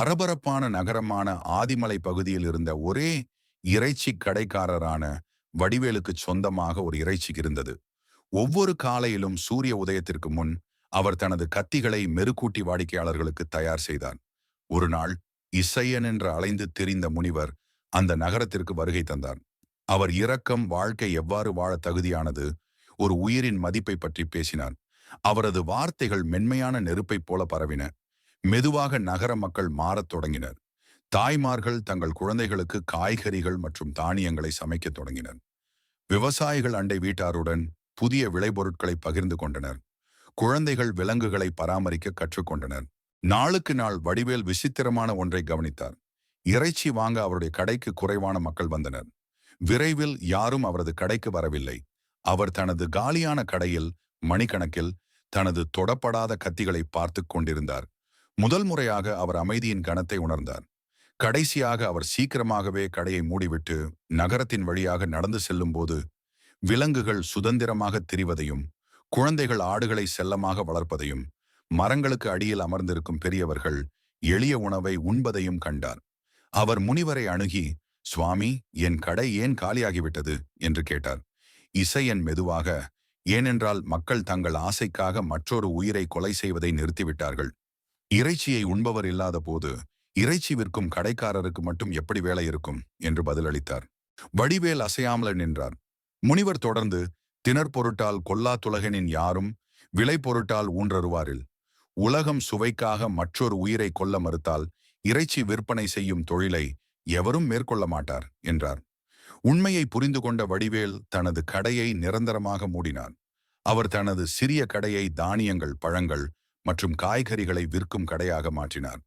பரபரப்பான நகரமான ஆதிமலை பகுதியில் இருந்த ஒரே இறைச்சி கடைக்காரரான வடிவேலுக்கு சொந்தமாக ஒரு இறைச்சி இருந்தது. ஒவ்வொரு காலையிலும் சூரிய உதயத்திற்கு முன் அவர் தனது கத்திகளை மெருக்கூட்டி வாடிக்கையாளர்களுக்கு தயார் செய்தார். ஒரு நாள் இசையன் என்று அலைந்து திரிந்த முனிவர் அந்த நகரத்திற்கு வருகை தந்தார். அவர் இரக்கம் வாழ்க்கை எவ்வாறு வாழ தகுதியானது ஒரு உயிரின் மதிப்பை பற்றி பேசினார். அவரது வார்த்தைகள் மென்மையான நெருப்பைப் போல பரவின. மெதுவாக நகர மக்கள் மாறத் தொடங்கினர். தாய்மார்கள் தங்கள் குழந்தைகளுக்கு காய்கறிகள் மற்றும் தானியங்களை சமைக்கத் தொடங்கினர். விவசாயிகள் அண்டை வீட்டாருடன் புதிய விளைபொருட்களை பகிர்ந்து கொண்டனர். குழந்தைகள் விலங்குகளை பராமரிக்க கற்றுக்கொண்டனர் நாளுக்கு நாள் வடிவேல் விசித்திரமான ஒன்றை கவனித்தார். இறைச்சி வாங்க அவருடைய கடைக்கு குறைவான மக்கள் வந்தனர். விரைவில் யாரும் அவரது கடைக்கு வரவில்லை. அவர் தனது காலியான கடையில் மணிக்கணக்கில் தனது தொடப்படாத கத்திகளை பார்த்து கொண்டிருந்தார். முதல் முறையாக அவர் அமைதியின் கணத்தை உணர்ந்தார். கடைசியாக அவர் சீக்கிரமாகவே கடையை மூடிவிட்டு நகரத்தின் வழியாக நடந்து செல்லும்போது விலங்குகள் சுதந்திரமாக திரிவதையும் குழந்தைகள் ஆடுகளை செல்லமாக வளர்ப்பதையும் மரங்களுக்கு அடியில் அமர்ந்திருக்கும் பெரியவர்கள் எளிய உணவை உண்பதையும் கண்டார். அவர் முனிவரை அணுகி சுவாமி என் கடை ஏன் காலியாகிவிட்டது? என்று கேட்டார். இசையன் மெதுவாக ஏனென்றால் மக்கள் தங்கள் ஆசைக்காக மற்றொரு உயிரை கொலை செய்வதை நிறுத்திவிட்டார்கள். இறைச்சியை உண்பவர் இல்லாத போது இறைச்சி விற்கும் கடைக்காரருக்கு மட்டும் எப்படி வேலை இருக்கும்? என்று பதிலளித்தார். வடிவேல் அசையாமல் நின்றார். முனிவர் தொடர்ந்து திணற் பொருட்டால் கொல்லா துலகனின் யாரும் விலை பொருட்டால் ஊன்றருவாரில் உலகம் சுவைக்காக மற்றொரு உயிரை கொல்ல மறுத்தால் இறைச்சி விற்பனை செய்யும் தொழிலை எவரும் மேற்கொள்ள மாட்டார் என்றார். உண்மையை புரிந்து கொண்ட வடிவேல் தனது கடையை நிரந்தரமாக மூடினார். அவர் தனது சிறிய கடையை தானியங்கள் பழங்கள் மற்றும் காய்கறிகளை விற்கும் கடையாக மாற்றினார்.